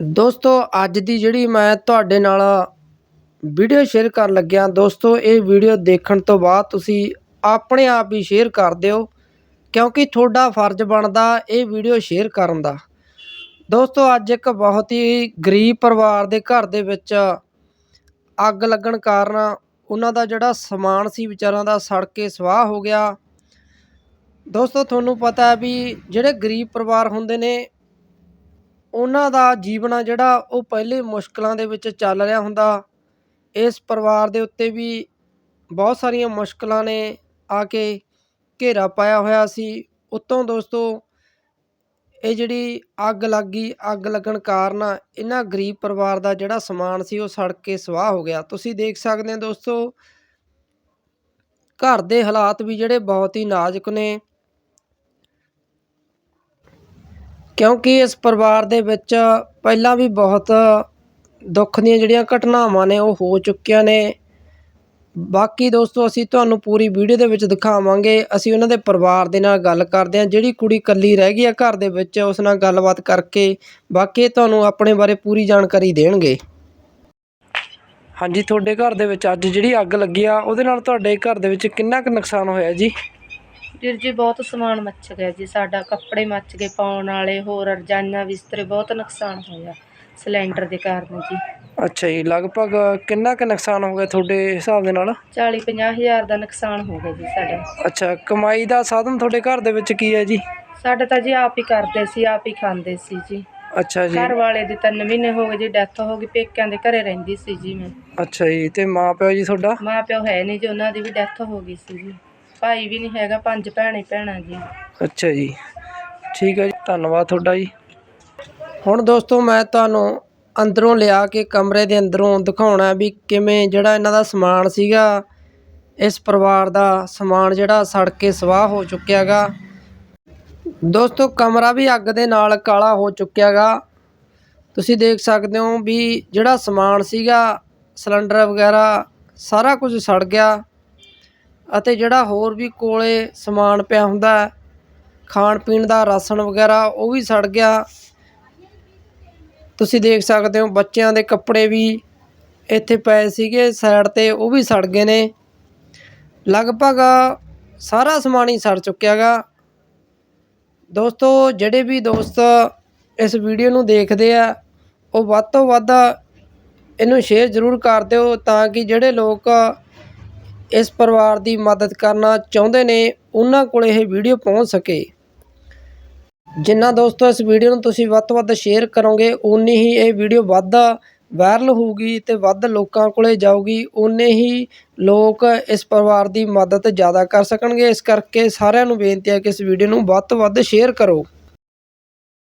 ਦੋਸਤੋ, ਅੱਜ ਦੀ ਜਿਹੜੀ ਮੈਂ ਤੁਹਾਡੇ ਨਾਲ ਵੀਡੀਓ ਸ਼ੇਅਰ ਕਰਨ ਲੱਗਿਆ, ਦੋਸਤੋ, ਇਹ ਵੀਡੀਓ ਦੇਖਣ ਤੋਂ ਬਾਅਦ ਤੁਸੀਂ ਆਪਣੇ ਆਪ ਹੀ ਸ਼ੇਅਰ ਕਰ ਦਿਓ, ਕਿਉਂਕਿ ਤੁਹਾਡਾ ਫਰਜ਼ ਬਣਦਾ ਇਹ ਵੀਡੀਓ ਸ਼ੇਅਰ ਕਰਨ ਦਾ। ਦੋਸਤੋ, ਅੱਜ ਇੱਕ ਬਹੁਤ ਹੀ ਗਰੀਬ ਪਰਿਵਾਰ ਦੇ ਘਰ ਦੇ ਵਿੱਚ ਅੱਗ ਲੱਗਣ ਕਾਰਨ ਉਹਨਾਂ ਦਾ ਜਿਹੜਾ ਸਮਾਨ ਸੀ ਵਿਚਾਰਾਂ ਦਾ ਸੜ ਕੇ ਸਵਾਹ ਹੋ ਗਿਆ। ਦੋਸਤੋ, ਤੁਹਾਨੂੰ ਪਤਾ ਹੈ ਵੀ ਜਿਹੜੇ ਗਰੀਬ ਪਰਿਵਾਰ ਹੁੰਦੇ ਨੇ ਉਹਨਾਂ ਦਾ ਜੀਵਨ ਆ ਜਿਹੜਾ ਉਹ ਪਹਿਲੇ ਮੁਸ਼ਕਲਾਂ ਦੇ ਵਿੱਚ ਚੱਲ ਰਿਹਾ ਹੁੰਦਾ। ਇਸ ਪਰਿਵਾਰ ਦੇ ਉੱਤੇ ਵੀ ਬਹੁਤ ਸਾਰੀਆਂ ਮੁਸ਼ਕਲਾਂ ਨੇ ਆ ਕੇ ਘੇਰਾ ਪਾਇਆ ਹੋਇਆ ਸੀ। ਉੱਤੋਂ ਦੋਸਤੋ, ਇਹ ਜਿਹੜੀ ਅੱਗ ਲੱਗ ਗਈ ਅੱਗ ਲੱਗਣ ਕਾਰਨ ਇਹਨਾਂ ਗਰੀਬ ਪਰਿਵਾਰ ਦਾ ਜਿਹੜਾ ਸਮਾਨ ਸੀ ਉਹ ਸੜ ਕੇ ਸਵਾਹ ਹੋ ਗਿਆ। ਤੁਸੀਂ ਦੇਖ ਸਕਦੇ ਹੋ ਦੋਸਤੋ, ਘਰ ਦੇ ਹਾਲਾਤ ਵੀ ਜਿਹੜੇ ਬਹੁਤ ਹੀ ਨਾਜ਼ੁਕ ਨੇ। ਕਿਉਂਕਿ ਇਸ ਪਰਿਵਾਰ ਦੇ ਵਿੱਚ ਪਹਿਲਾਂ ਵੀ ਬਹੁਤ ਦੁੱਖ ਦੀਆਂ ਜਿਹੜੀਆਂ ਘਟਨਾਵਾਂ ਨੇ, ਉਹ ਹੋ ਚੁੱਕੀਆਂ ਨੇ। ਬਾਕੀ ਦੋਸਤੋ, ਅਸੀਂ ਤੁਹਾਨੂੰ ਪੂਰੀ ਵੀਡੀਓ ਦੇ ਵਿੱਚ ਦਿਖਾਵਾਂਗੇ। ਅਸੀਂ ਉਹਨਾਂ ਦੇ ਪਰਿਵਾਰ ਦੇ ਨਾਲ ਗੱਲ ਕਰਦੇ ਹਾਂ। ਜਿਹੜੀ ਕੁੜੀ ਇਕੱਲੀ ਰਹਿ ਗਈ ਆ ਘਰ ਦੇ ਵਿੱਚ, ਉਸ ਨਾਲ ਗੱਲਬਾਤ ਕਰਕੇ ਬਾਕੀ ਤੁਹਾਨੂੰ ਆਪਣੇ ਬਾਰੇ ਪੂਰੀ ਜਾਣਕਾਰੀ ਦੇਣਗੇ। ਹਾਂਜੀ, ਤੁਹਾਡੇ ਘਰ ਦੇ ਵਿੱਚ ਅੱਜ ਜਿਹੜੀ ਅੱਗ ਲੱਗੀ ਆ, ਉਹਦੇ ਨਾਲ ਤੁਹਾਡੇ ਘਰ ਦੇ ਵਿੱਚ ਕਿੰਨਾ ਕੁ ਨੁਕਸਾਨ ਹੋਇਆ ਜੀ? ਵੀਰ ਜੀ ਬਹੁਤ ਸਮਾਨ ਮੱਚ ਗਿਆ ਜੀ। ਸਾਡਾ ਕੱਪੜੇ ਮੱਚ ਗਏ ਪਾਉਣ ਵਾਲੇ ਹੋਰ ਰਜਾਈਆਂ ਬਿਸਤਰੇ ਬਹੁਤ ਨੁਕਸਾਨ ਹੋਇਆ ਸਿਲੰਡਰ ਦੇ ਕਾਰਨ ਜੀ। ਅੱਛਾ ਜੀ ਲਗਭਗ ਕਿੰਨਾ ਕੁ ਨੁਕਸਾਨ ਹੋ ਗਿਆ ਤੁਹਾਡੇ ਹਿਸਾਬ ਦੇ ਨਾਲ? 40 50 ਹਜ਼ਾਰ ਦਾ ਨੁਕਸਾਨ ਹੋ ਗਿਆ ਜੀ ਸਾਡਾ। ਅੱਛਾ ਕਮਾਈ ਦਾ ਸਾਧਨ ਤੁਹਾਡੇ ਘਰ ਦੇ ਵਿੱਚ ਕੀ ਹੈ ਜੀ? ਸਾਡਾ ਤਾਂ ਜੀ ਆਪ ਹੀ ਕਰਦੇ ਸੀ ਆਪ ਹੀ ਖਾਂਦੇ ਸੀ ਜੀ। ਅੱਛਾ ਜੀ। ਘਰ ਵਾਲੇ ਦੀ 3 ਮਹੀਨੇ ਹੋ ਗਏ ਜੀ ਡੈਥ ਹੋ ਗਈ ਪੇਕਿਆਂ ਦੇ ਘਰੇ ਰਹਿੰਦੀ ਸੀ ਜੀ ਮੈਂ। ਅੱਛਾ ਜੀ ਤੇ ਮਾਂ ਪਿਓ ਜੀ ਤੁਹਾਡਾ? ਮਾਂ ਪਿਓ ਹੈ ਨਹੀਂ ਜੀ ਉਹਨਾਂ ਦੀ ਵੀ ਡੈਥ ਹੋ ਗਈ ਸੀ ਜੀ। ਭਾਈ ਵੀ ਨਹੀਂ ਹੈਗਾ, ਪੰਜ ਭੈਣੇ ਭੈਣਾਂ ਜੀ। ਅੱਛਾ ਜੀ। ਠੀਕ ਹੈ ਜੀ, ਧੰਨਵਾਦ ਤੁਹਾਡਾ ਜੀ। ਹੁਣ ਦੋਸਤੋ, ਮੈਂ ਤੁਹਾਨੂੰ ਅੰਦਰੋਂ ਲਿਆ ਕੇ ਕਮਰੇ ਦੇ ਅੰਦਰੋਂ ਦਿਖਾਉਣਾ ਵੀ ਕਿਵੇਂ ਜਿਹੜਾ ਇਹਨਾਂ ਦਾ ਸਮਾਨ ਸੀਗਾ, ਇਸ ਪਰਿਵਾਰ ਦਾ ਸਮਾਨ ਜਿਹੜਾ ਸੜ ਕੇ ਸਵਾਹ ਹੋ ਚੁੱਕਿਆ ਗਾ ਦੋਸਤੋ, ਕਮਰਾ ਵੀ ਅੱਗ ਦੇ ਨਾਲ ਕਾਲਾ ਹੋ ਚੁੱਕਿਆ ਗਾ ਤੁਸੀਂ ਦੇਖ ਸਕਦੇ ਹੋ ਵੀ ਜਿਹੜਾ ਸਮਾਨ ਸੀਗਾ, ਸਿਲੰਡਰ ਵਗੈਰਾ, ਸਾਰਾ ਕੁਝ ਸੜ ਗਿਆ। ਅਤੇ ਜਿਹੜਾ ਹੋਰ ਵੀ ਕੋਲੇ ਸਮਾਨ ਪਿਆ ਹੁੰਦਾ, ਖਾਣ ਪੀਣ ਦਾ ਰਾਸ਼ਨ ਵਗੈਰਾ, ਉਹ ਵੀ ਸੜ ਗਿਆ। ਤੁਸੀਂ ਦੇਖ ਸਕਦੇ ਹੋ ਬੱਚਿਆਂ ਦੇ ਕੱਪੜੇ ਵੀ ਇੱਥੇ ਪਏ ਸੀਗੇ, ਸਾਈਡ ਤੇ ਉਹ ਵੀ ਸੜ ਗਏ ਨੇ। ਲਗਭਗ ਸਾਰਾ ਸਮਾਨ ਹੀ ਸੜ ਚੁੱਕਿਆ ਗਾ ਦੋਸਤੋ, ਜਿਹੜੇ ਵੀ ਦੋਸਤ ਇਸ ਵੀਡੀਓ ਨੂੰ ਦੇਖਦੇ ਆ, ਉਹ ਵੱਧ ਤੋਂ ਵੱਧ ਇਹਨੂੰ ਸ਼ੇਅਰ ਜ਼ਰੂਰ ਕਰ ਦਿਓ, ਤਾਂ ਕਿ ਜਿਹੜੇ ਲੋਕ ਇਸ ਪਰਿਵਾਰ ਦੀ ਮਦਦ ਕਰਨਾ ਚਾਹੁੰਦੇ ਨੇ, ਉਹਨਾਂ ਕੋਲ ਇਹ ਵੀਡੀਓ ਪਹੁੰਚ ਸਕੇ। ਜਿੰਨਾ ਦੋਸਤੋ, ਇਸ ਵੀਡੀਓ ਨੂੰ ਤੁਸੀਂ ਵੱਧ ਤੋਂ ਵੱਧ ਸ਼ੇਅਰ ਕਰੋਗੇ ਉਨੀ ਹੀ ਇਹ ਵੀਡੀਓ ਵੱਧ ਵਾਇਰਲ ਹੋਊਗੀ ਤੇ ਵੱਧ ਲੋਕਾਂ ਕੋਲੇ ਜਾਊਗੀ ਉਨੇ ਹੀ ਲੋਕ ਇਸ ਪਰਿਵਾਰ ਦੀ ਮਦਦ ਜ਼ਿਆਦਾ ਕਰ ਸਕਣਗੇ। ਇਸ ਕਰਕੇ ਸਾਰਿਆਂ ਨੂੰ ਬੇਨਤੀ ਹੈ ਕਿ ਇਸ ਵੀਡੀਓ ਨੂੰ ਵੱਧ ਤੋਂ ਵੱਧ ਸ਼ੇਅਰ ਕਰੋ।